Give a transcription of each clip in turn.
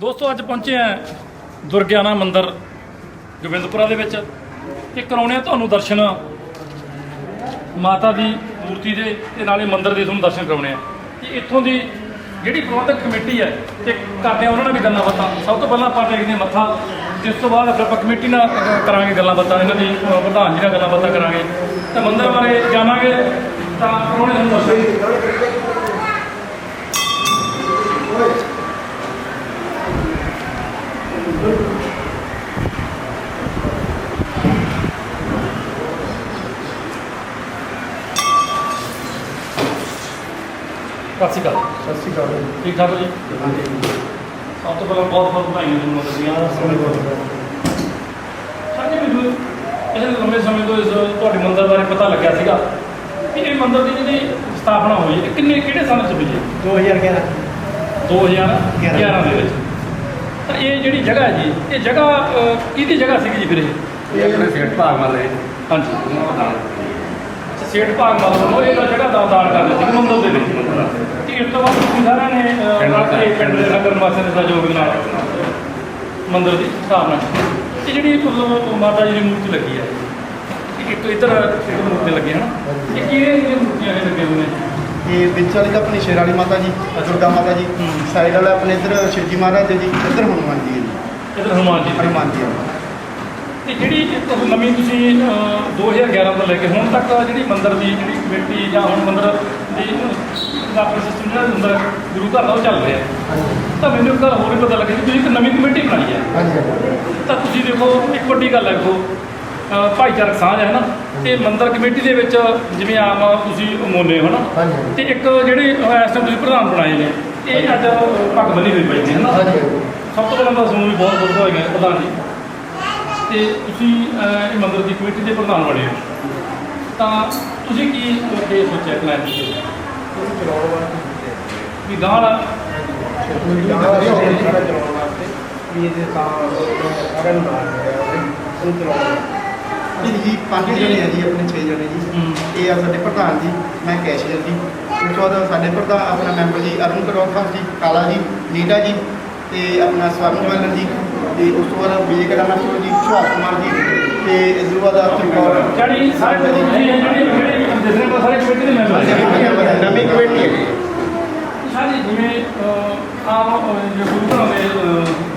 ਦੋਸਤੋ, ਅੱਜ ਪਹੁੰਚੇ ਆ ਦੁਰਗਿਆਨਾ ਮੰਦਿਰ, ਗੋਬਿੰਦਪੁਰਾ ਦੇ ਵਿੱਚ, ਤੇ ਕਰਾਉਣੇ ਆ ਤੁਹਾਨੂੰ ਦਰਸ਼ਨ। ਮਾਤਾ ਦੀ ਮੂਰਤੀ ਦੇ ਤੇ ਨਾਲੇ ਮੰਦਿਰ ਦੇ ਤੁਹਾਨੂੰ ਦਰਸ਼ਨ ਕਰਾਉਣੇ ਆ ਕਿ ਇੱਥੋਂ ਦੀ ਜਿਹੜੀ ਪ੍ਰਬੰਧਕ ਕਮੇਟੀ ਹੈ, ਤੇ ਕਰਦੇ ਆ ਉਹਨਾਂ ਨਾਲ ਵੀ ਗੱਲਾਂ ਬਾਤਾਂ। ਸਭ ਤੋਂ ਪਹਿਲਾਂ ਆਪਾਂ ਦੇਖਦੇ ਹਾਂ ਮੱਥਾ। ਤੇ ਉਸ ਤੋਂ ਬਾਅਦ ਫਿਰ ਆਪਾਂ ਕਮੇਟੀ ਨਾਲ ਕਰਾਂਗੇ ਗੱਲਾਂ ਬਾਤਾਂ, ਇਹਨਾਂ ਦੀ ਪ੍ਰਧਾਨ ਜੀ ਨਾਲ ਗੱਲਾਂ ਬਾਤਾਂ ਕਰਾਂਗੇ। ਤੇ ਮੰਦਿਰ ਬਾਰੇ ਜਾਣਾਂਗੇ, ਤਾਂ ਕਰਾਉਣੇ ਤੁਹਾਨੂੰ ਦਰਸ਼ਨ ਸਤਿ ਸ਼੍ਰੀ ਅਕਾਲ। ਸਤਿ ਸ਼੍ਰੀ ਅਕਾਲ ਜੀ। ਠੀਕ ਠਾਕ ਹੋ ਜੀ? ਹਾਂਜੀ। ਸਭ ਤੋਂ ਪਹਿਲਾਂ ਬਹੁਤ ਬਹੁਤ ਵਧਾਈਆਂ ਤੁਹਾਨੂੰ ਦੀਆਂ। ਸਰ ਜੀ ਮੈਨੂੰ ਇਹ ਲੰਬੇ ਸਮੇਂ ਤੋਂ ਇਸ ਤੁਹਾਡੇ ਮੰਦਿਰ ਬਾਰੇ ਪਤਾ ਲੱਗਿਆ ਸੀਗਾ ਕਿ ਇਹ ਮੰਦਿਰ ਦੀ ਜਿਹੜੀ ਸਥਾਪਨਾ ਹੋਈ ਹੈ ਇਹ ਕਿੰਨੇ ਕਿਹੜੇ ਸਾਲ ਚ ਹੋਈ ਹੈ? 2011 2011 ਦੇ ਵਿੱਚ। ਤਾਂ ਇਹ ਜਿਹੜੀ ਜਗ੍ਹਾ ਹੈ ਜੀ ਇਹ ਜਗ੍ਹਾ ਅਹ, ਕਿਹਦੀ ਜਗ੍ਹਾ ਸੀਗੀ ਜੀ ਫਿਰ ਇਹ? ਇਹ ਆਪਣੇ ਸੇਠ ਭਾਗ ਵਾਲੇ। ਹਾਂਜੀ। ਸੇਠ ਭਾਗ ਮਾਲ ਵੱਲੋਂ ਇਹ ਜਗ੍ਹਾ ਦਾ ਦਾਨ ਕਰ ਦਿੱਤੀ ਸੀ ਮੰਦਿਰ ਦੇ ਵਿੱਚ। ਤੇ ਇਸ ਤੋਂ ਬਾਅਦ ਤੁਸੀਂ ਸਾਰਿਆਂ ਨੇ ਕੇ ਪਿੰਡ ਦੇ। ਨਗਰ ਨਿਵਾਸੀਆਂ ਦੇ ਸਹਿਯੋਗ ਨਾਲ ਮੰਦਿਰ ਦੀ ਸਥਾਪਨਾ ਕੀਤੀ। ਤੇ ਜਿਹੜੀ ਮਤਲਬ ਮਾਤਾ ਜੀ ਦੀ ਮੂਰਤੀ ਲੱਗੀ ਹੈ ਇੱਕ ਇੱਧਰ ਇੱਕ ਮੂਰਤੀ ਲੱਗੀ ਹੈ ਨਾ। ਇਹ ਕਿਹੜੇ ਮੂਰਤੀਆਂ ਇਹ ਲੱਗੇ ਹੋਏ ਨੇ? ਇਹ ਵਿੱਚ ਵਾਲੀ ਤਾਂ ਆਪਣੀ ਸ਼ੇਰ ਵਾਲੀ ਮਾਤਾ ਜੀ ਦੁਰਗਾ ਮਾਤਾ ਜੀ। ਸਾਈਡ ਵਾਲਾ ਆਪਣੇ ਇੱਧਰ ਸ਼ਿਵਜੀ ਮਹਾਰਾਜ ਜੀ ਇੱਧਰ ਹਨੂਮਾਨ ਜੀ ਇੱਧਰ ਹਨੂਮਾਨ ਜੀ। ਹਨੂਮਾਨ ਜੀ। ਤੇ ਜਿਹੜੀ ਨਵੀਂ ਤੁਸੀਂ 2011 ਤੋਂ ਲੈ ਕੇ ਹੁਣ ਤੱਕ ਜਿਹੜੀ ਮੰਦਿਰ ਦੀ ਜਿਹੜੀ ਕਮੇਟੀ ਜਾਂ ਹੁਣ ਮੰਦਿਰ ਦੀ ਆਪਣਾ ਸਿਸਟਮ ਜਿਹੜਾ ਅੰਦਰ ਗੁਰੂ ਘਰ ਦਾ ਉਹ ਚੱਲ ਰਿਹਾ। ਤਾਂ ਮੈਨੂੰ ਇੱਕ ਗੱਲ ਹੋਰ ਵੀ ਪਤਾ ਲੱਗਿਆ ਕਿ ਤੁਸੀਂ ਇੱਕ ਨਵੀਂ ਕਮੇਟੀ ਬਣਾਈ ਹੈ। ਤਾਂ ਤੁਸੀਂ ਦੇਖੋ ਇੱਕ ਵੱਡੀ ਗੱਲ ਹੈ ਦੇਖੋ ਭਾਈਚਾਰਕ ਸਾਂਝ ਹੈ ਨਾ। ਤੇ ਮੰਦਿਰ ਕਮੇਟੀ ਦੇ ਵਿੱਚ ਜਿਵੇਂ ਆਮ ਤੁਸੀਂ ਮੋਨੇ ਹੋ ਨਾ। ਤੇ ਇੱਕ ਜਿਹੜੇ ਇਸ ਟਾਈਮ ਤੁਸੀਂ ਪ੍ਰਧਾਨ ਬਣਾਏ ਨੇ ਇਹ ਅੱਜ ਪੱਗ ਬੰਨੀ ਹੋਈ ਪਈ ਹੈ ਨਾ। ਸਭ ਤੋਂ ਪਹਿਲਾਂ ਤਾਂ ਤੁਹਾਨੂੰ ਵੀ ਬਹੁਤ ਬਹੁਤ ਵਧਾਈਆਂ ਪ੍ਰਧਾਨ ਜੀ। ਤੇ ਤੁਸੀਂ ਇਹ ਮੰਦਿਰ ਦੀ ਕਮੇਟੀ ਦੇ ਪ੍ਰਧਾਨ ਬਣੇ ਹੋ। ਤਾਂ ਤੁਸੀਂ ਕੀ ਅੱਗੇ ਸੋਚਿਆ ਪਲਾਨ ਚਲਾਉਣ ਵਾਸਤੇ ਵੀ ਗਾਂ ਵਾਲਾ? ਵੀ ਇਹਦੇ ਤਾਂ ਸਾਰਿਆਂ ਨੂੰ ਨਾਲ ਰਿਹਾ ਉਹਨੂੰ ਚਲਾਉਣ ਜੀ ਪੰਜ ਜਣੇ ਆ ਜੀ ਆਪਣੇ 6 ਜਣੇ ਜੀ। ਇਹ ਆ ਸਾਡੇ ਪ੍ਰਧਾਨ ਜੀ ਮੈਂ ਕੈਸ਼ੀਅਰ ਜੀ। ਉਸ ਤੋਂ ਬਾਅਦ ਸਾਡੇ ਪ੍ਰਧਾਨ ਆਪਣਾ ਮੈਂਬਰ ਜੀ ਅਰੁਣ ਕਰੋਖਾ ਜੀ ਕਾਲਾ ਜੀ ਨੀਟਾ ਜੀ ਤੇ ਆਪਣਾ ਸਵਰਨ ਜਵੈਲਰ ਜੀ। ਤੇ ਉਸ ਤੋਂ ਬਾਅਦ ਵਿਜੇ ਕਰਾਮਾਚੋ ਜੀ ਸੁਭਾਸ਼ ਕੁਮਾਰ ਜੀ ਤੇ ਇਸ ਤੋਂ ਬਾਅਦ ਆਪਣੇ ਕੌਰ ਜਿਹੜੀ ਸਾਰੇ ਜਿਹੜੀ ਜਿਹੜੀ ਸਾਰੇ ਕਮੇਟੀ ਦੇ ਮੈਂਬਰ ਨੇ। ਨਵੀਂ ਕਮੇਟੀ ਹੈ। ਜੀ। ਸਾਰੇ ਜਿਵੇਂ ਆਮ ਜੋ ਗੁਰੂ ਘਰਾਂ ਦੇ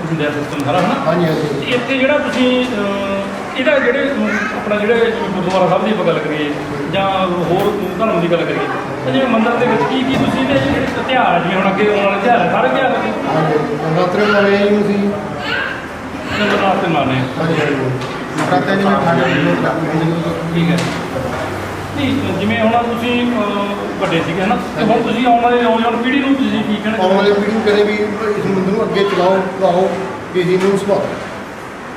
ਹੁੰਦੇ ਆ ਸਿਸਟਮ ਸਾਰਾ ਹਨਾ? ਹਾਂਜੀ ਹਾਂਜੀ। ਇੱਥੇ ਜਿਹੜਾ ਤੁਸੀਂ ਇਹਦਾ ਜਿਹੜੇ ਆਪਣਾ ਜਿਹੜੇ ਗੁਰਦੁਆਰਾ ਸਾਹਿਬ ਦੀ ਆਪਾਂ ਗੱਲ ਕਰੀਏ ਜਾਂ ਹੋਰ ਧਰਮ ਦੀ ਗੱਲ ਕਰੀਏ ਤਾਂ ਜਿਵੇਂ ਮੰਦਿਰ ਦੇ ਵਿੱਚ ਕੀ ਕੀ ਤੁਸੀਂ ਇਹਦੇ ਜਿਹੜੇ ਤਿਉਹਾਰ ਜਿਵੇਂ ਹੁਣ ਅੱਗੇ ਆਉਣ ਵਾਲੇ ਤਿਉਹਾਰ ਹੈ, ਸਾਰੇ ਤਿਉਹਾਰ ਅਸੀਂ ਨਵਰਾਤਰੇ ਵਾਲੇ ਜੀ ਤੇ ਜਿਵੇਂ ਠੀਕ ਹੈ। ਨਹੀਂ ਹੁਣ ਤੁਸੀਂ ਅਹ, ਵੱਡੇ ਸੀਗੇ ਹਨਾ? ਤੇ ਹੁਣ ਤੁਸੀਂ ਆਉਣ ਵਾਲੇ ਨੌਜਵਾਨ ਪੀੜ੍ਹੀ ਨੂੰ ਤੁਸੀਂ ਕੀ ਕਹਿਣਾ ਆਉਣ ਵਾਲੇ ਚਾਹੁੰਦੇ ਹੋ? ਪੀੜ੍ਹੀ ਨੂੰ ਕਦੇ ਵੀ ਇਸ ਮੰਦਰ ਨੂੰ ਅੱਗੇ ਚਲਾਓ ਚਲਾਓ ਕਿ ਜੀ ਨੂੰ ਸੁਭਾਅ।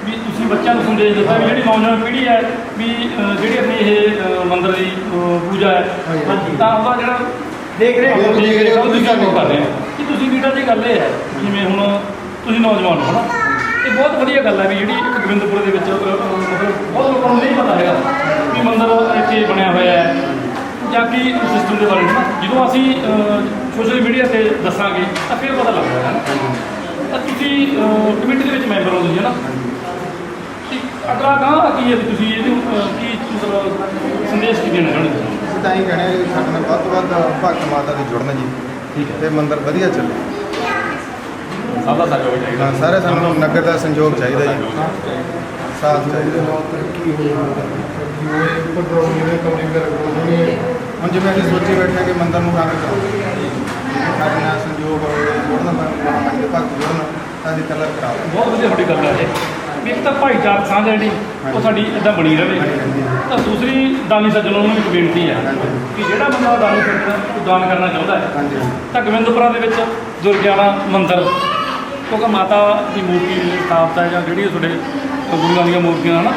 ਵੀ ਤੁਸੀਂ ਬੱਚਿਆਂ ਨੂੰ ਸੰਦੇਸ਼ ਦਿੱਤਾ ਵੀ ਜਿਹੜੀ ਨੌਜਵਾਨ ਪੀੜ੍ਹੀ ਹੈ ਵੀ ਅਹ, ਜਿਹੜੀ ਆਪਣੀ ਇਹ ਅਹ, ਮੰਦਿਰ ਦੀ ਅਹ, ਪੂਜਾ ਹੈ ਹਾਂਜੀ। ਤਾਂ ਉਹਦਾ ਜਿਹੜਾ ਦੇਖ ਰਹੇ ਹੋ। ਦੇਖ ਰਹੇ ਹੋ ਤੁਸੀਂ ਕਰਦੇ ਉਹ ਕਰਦੇ ਹੋ। ਕਿ ਤੁਸੀਂ ਵੀਟਾ ਦੀ ਗੱਲ ਇਹ ਹੈ ਜਿਵੇਂ ਹੁਣ ਤੁਸੀਂ ਨੌਜਵਾਨ ਹੋ ਹਨਾ? ਇਹ ਬਹੁਤ ਵਧੀਆ ਗੱਲ ਹੈ ਵੀ ਜਿਹੜੀ ਇੱਕ ਗੋਬਿੰਦਪੁਰ ਦੇ ਵਿੱਚ ਮਤਲਬ ਬਹੁਤ ਲੋਕਾਂ ਨੂੰ ਨਹੀਂ ਪਤਾ ਹੈਗਾ ਵੀ ਮੰਦਿਰ ਇੱਥੇ ਬਣਿਆ ਹੋਇਆ ਹੈ। ਜਾਂ ਕੀ ਸਿਸਟਮ ਦੇ ਬਾਰੇ ਜਦੋਂ ਅਸੀਂ ਸੋਸ਼ਲ ਮੀਡੀਆ ਤੇ ਦੱਸਾਂਗੇ ਤਾਂ ਫਿਰ ਪਤਾ ਲੱਗਦਾ ਹੈ। ਤਾਂ ਤੁਸੀਂ ਕਮੇਟੀ ਦੇ ਵਿੱਚ ਮੈਂਬਰ ਹੋ ਤੁਸੀਂ ਹਨਾ ਤੇ ਅਗਲਾ ਗਾਂ ਕੀ ਹੈ ਤੁਸੀਂ ਇਹਨੂੰ ਕੀ ਮਤਲਬ ਸੰਦੇਸ਼ ਕੀ ਦੇਣਾ ਚਾਹੁੰਦੇ ਹੋ? ਅਸੀਂ ਤਾਂ ਹੈ ਕਿ ਸਾਡੇ ਨਾਲ ਵੱਧ ਤੋਂ ਵੱਧ ਭਗਤ ਮਾਤਾ ਦੇ ਜੁੜਨ ਜੀ। ਠੀਕ ਹੈ। ਤੇ ਮੰਦਿਰ ਵਧੀਆ ਚੱਲੇ। ਸਭ ਦਾ ਸਹਿਯੋਗ ਚਾਹੀਦਾ ਹਾਂ ਸਾਰੇ ਸਾਨੂੰ ਨਗਰ ਦਾ ਸੰਯੋਗ ਚਾਹੀਦਾ ਜੀ। ਸਾਥ ਚਾਹੀਦਾ। ਨਾਲ ਤਰੱਕੀ ਹੋਵੇ ਤਰੱਕੀ ਹੋਵੇ ਪੱਧਰ ਜਿਵੇਂ ਕਮਰੇ ਵਗੈਰਾ ਬਣਾਉਣੇ ਹੁਣ ਜਿਵੇਂ ਅਸੀਂ ਸੋਚੀ ਬੈਠੇ ਹਾਂ ਕਿ ਮੰਦਿਰ ਨੂੰ ਕਾਂਗਰ ਕਰਾਉਂਦੇ ਸਾਡੇ ਨਾਲ ਸੰਯੋਗ ਹੋਵੇ ਜੁੜਨ ਮੰਗੇ ਭਗਤ ਜੁੜਨ ਤਾਂ ਅਸੀਂ ਕਲਰ ਕਰਾਉਂਦੇ ਬਹੁਤ ਵਧੀਆ ਤੁਹਾਡੀ ਗੱਲ ਹੈ ਇਹ। ਵੀ ਇੱਕ ਤਾਂ ਭਾਈਚਾਰਕ ਸਾਂਝ ਹੈ ਜਿਹੜੀ ਉਹ ਸਾਡੀ ਇਦਾਂ ਬਣੀ ਰਹੇ। ਤਾਂ ਦੂਸਰੀ ਦਾਨੀ ਸੱਜਣਾਂ ਨੂੰ ਇੱਕ ਬੇਨਤੀ ਹੈ ਕਿ ਜਿਹੜਾ ਬੰਦਾ ਦਾਨੀ ਸੱਜਣ ਦਾਨ ਕਰਨਾ ਚਾਹੁੰਦਾ ਹੈ ਹਾਂਜੀ ਤਾਂ ਗੋਬਿੰਦਪੁਰਾ ਦੇ ਵਿੱਚ ਦੁਰਗਿਆਨਾ ਮੰਦਿਰ ਕਿਉਂਕਿ ਮਾਤਾ ਦੀ ਮੂਰਤੀ ਦੀ ਹੈ ਜਾਂ ਜਿਹੜੀ ਤੁਹਾਡੇ ਗੁਰੂਆਂ ਦੀਆਂ ਮੂਰਤੀਆਂ ਹਨ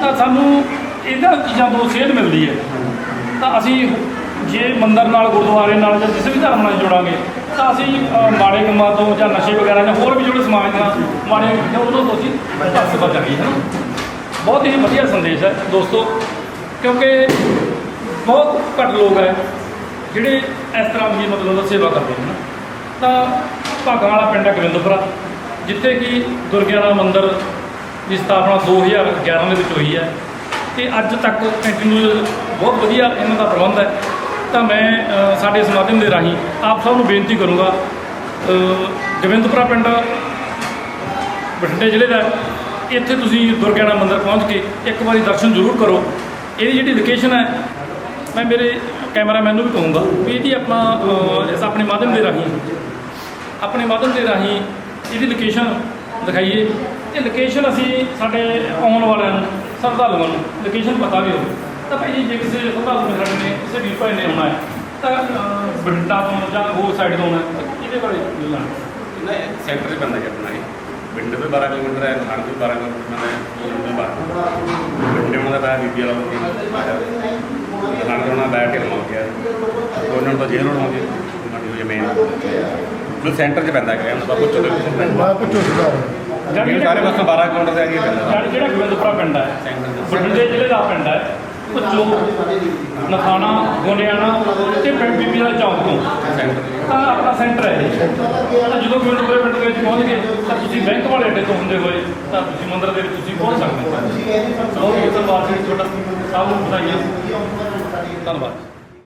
ਤਾਂ ਸਾਨੂੰ ਇਹਨਾਂ ਚੀਜ਼ਾਂ ਤੋਂ ਸੇਧ ਮਿਲਦੀ ਹੈ। ਤਾਂ ਅਸੀਂ ਜੇ ਮੰਦਰ ਨਾਲ, ਗੁਰਦੁਆਰੇ ਨਾਲ ਜਾਂ ਕਿਸੇ ਵੀ ਧਰਮ ਨਾਲ ਜੁੜਾਂਗੇ, ਤਾਂ ਅਸੀਂ ਮਾੜੇ ਕੰਮਾਂ ਤੋਂ ਜਾਂ ਨਸ਼ੇ ਵਗੈਰਾ ਜਾਂ ਹੋਰ ਵੀ ਜਿਹੜੇ ਸਮਾਜ ਨਾਲ ਮਾੜੇ ਉਹਨਾਂ ਤੋਂ ਅਸੀਂ ਬਚ ਬਚਾਂਗੇ ਹੈ ਨਾ? ਬਹੁਤ ਹੀ ਵਧੀਆ ਸੰਦੇਸ਼ ਹੈ ਦੋਸਤੋ, ਕਿਉਂਕਿ ਬਹੁਤ ਘੱਟ ਲੋਕ ਹੈ ਜਿਹੜੇ ਇਸ ਤਰ੍ਹਾਂ ਦੀ ਮਤਲਬ ਸੇਵਾ ਕਰਦੇ ਹਨ ਤਾਂ ਭਾਗਾਂ ਵਾਲਾ ਪਿੰਡ ਹੈ ਗੋਬਿੰਦਪੁਰਾ, ਜਿੱਥੇ ਕਿ ਦੁਰਗਿਆਨਾ ਮੰਦਿਰ ਦੀ ਸਥਾਪਨਾ 2011 ਦੇ ਵਿੱਚ ਹੋਈ ਹੈ। ਤੇ ਅੱਜ ਤੱਕ ਕੰਟੀਨਿਊ ਬਹੁਤ ਵਧੀਆ ਇਹਨਾਂ ਦਾ ਪ੍ਰਬੰਧ ਹੈ। ਤਾਂ ਮੈਂ ਸਾਡੇ ਇਸ ਮਾਧਿਅਮ ਦੇ ਰਾਹੀਂ ਆਪ ਸਭ ਨੂੰ ਬੇਨਤੀ ਕਰੂੰਗਾ ਗੋਬਿੰਦਪੁਰਾ ਪਿੰਡ ਬਠਿੰਡੇ ਜ਼ਿਲ੍ਹੇ ਦਾ ਇੱਥੇ ਤੁਸੀਂ ਦੁਰਗਿਆਨਾ ਮੰਦਿਰ ਪਹੁੰਚ ਕੇ ਇੱਕ ਵਾਰੀ ਦਰਸ਼ਨ ਜ਼ਰੂਰ ਕਰੋ। ਇਹਦੀ ਜਿਹੜੀ ਲੋਕੇਸ਼ਨ ਹੈ, ਮੈਂ ਮੇਰੇ ਕੈਮਰਾਮੈਨ ਨੂੰ ਵੀ ਕਹੂੰਗਾ ਵੀ ਇਹਦੀ ਆਪਣਾ ਇਸ ਆਪਣੇ ਮਾਧਿਅਮ ਦੇ ਰਾਹੀਂ ਆਪਣੇ ਮਾਧਿਅਮ ਦੇ ਰਾਹੀਂ ਇਹਦੀ ਲੋਕੇਸ਼ਨ ਦਿਖਾਈਏ। ਇਹ ਲੋਕੇਸ਼ਨ ਅਸੀਂ ਸਾਡੇ ਆਉਣ ਵਾਲਿਆਂ ਨੂੰ, ਸ਼ਰਧਾਲੂਆਂ ਨੂੰ ਲੋਕੇਸ਼ਨ ਪਤਾ ਵੀ ਹੋਵੇ। ਤਾਂ ਭਾਈ ਜੀ, ਜੇ ਕਿਸੇ ਸ਼ਰਧਾਲੂ ਨੇ ਸਾਡੇ ਨੇ ਕਿਸੇ ਵੀਰ ਭਾਈ ਨੇ ਆਉਣਾ ਹੈ, ਤਾਂ ਬਿੰਡਾ ਤੋਂ ਜਾਂ ਹੋਰ ਸਾਈਡ ਤੋਂ ਆਉਣਾ ਇਹਦੇ ਬਾਰੇ ਦੱਸਣਾ ਨਹੀਂ ਸੈਂਟਰ 'ਚ ਪੈਂਦਾ ਜੀ ਆਪਣਾ ਇਹ ਪਿੰਡ ਤੋਂ 12 ਕਿਲੋਮੀਟਰ ਹੈ ਖਾਣ ਤੋਂ 12 ਕਿਲੋਮੀਟਰ ਪੈਂਦਾ ਹੈ ਉਹ ਤੋਂ ਬਾਅਦ ਪਿੰਡ ਉਹਨਾਂ ਦਾ ਬੀਬੀ ਵਾਲਾ ਮੁੱਕੀ ਖਾਣ ਤੋਂ ਉਹਨਾਂ ਬੈਠ ਕੇ ਲਮਾ ਗਿਆ ਉਹਨਾਂ ਤੋਂ ਜੇਲ੍ਹ ਹੋਣਾ ਜੀ ਉਹਨਾਂ ਦੀ ਜ਼ਮੀਨ। ਉਹ ਸੈਂਟਰ 'ਚ ਪੈਂਦਾ ਹੈ ਉਹਨਾਂ ਦਾ ਪੁੱਛੋ ਦੇ ਮੈਂ ਪੁੱਛੋ ਸੁਧਾਰ ਜਾਣੀ ਸਾਰੇ ਪਾਸੋਂ 12 ਕਿਲੋਮੀਟਰ ਦੇ ਅੱਗੇ ਪੈਂਦਾ। ਜਾਣੀ ਜਿਹੜਾ ਗੋਬਿੰਦਪੁਰਾ ਪਿੰਡ ਹੈ ਬਠਿੰਡੇ ਜ਼ਿਲ੍ਹੇ ਦਾ ਪਿੰਡ ਹੈ ਭੁੱਚੋ ਨਥਾਣਾ ਗੋਨਿਆਣਾ ਤੇ ਪਿੰਡ ਬੀਬੀ ਦਾ ਚੌਂਕ ਤੋਂ। ਸੈਂਟਰ ਤਾਂ ਆਪਣਾ ਸੈਂਟਰ ਹੈ ਇਹ। ਤਾਂ ਜਦੋਂ ਗੋਬਿੰਦਪੁਰੇ ਪਿੰਡ ਦੇ ਵਿੱਚ ਪਹੁੰਚ ਗਏ ਤਾਂ ਤੁਸੀਂ ਬੈਂਕ ਵਾਲੇ ਅੱਡੇ ਤੋਂ ਹੁੰਦੇ ਹੋਏ ਤਾਂ ਤੁਸੀਂ ਮੰਦਿਰ ਦੇ ਵਿੱਚ ਤੁਸੀਂ ਪਹੁੰਚ ਸਕਦੇ ਹੋ। ਬਹੁਤ ਬਹੁਤ ਧੰਨਵਾਦ ਜੀ ਤੁਹਾਡਾ ਸਭ ਨੂੰ ਵਧਾਈਆਂ। ਧੰਨਵਾਦ।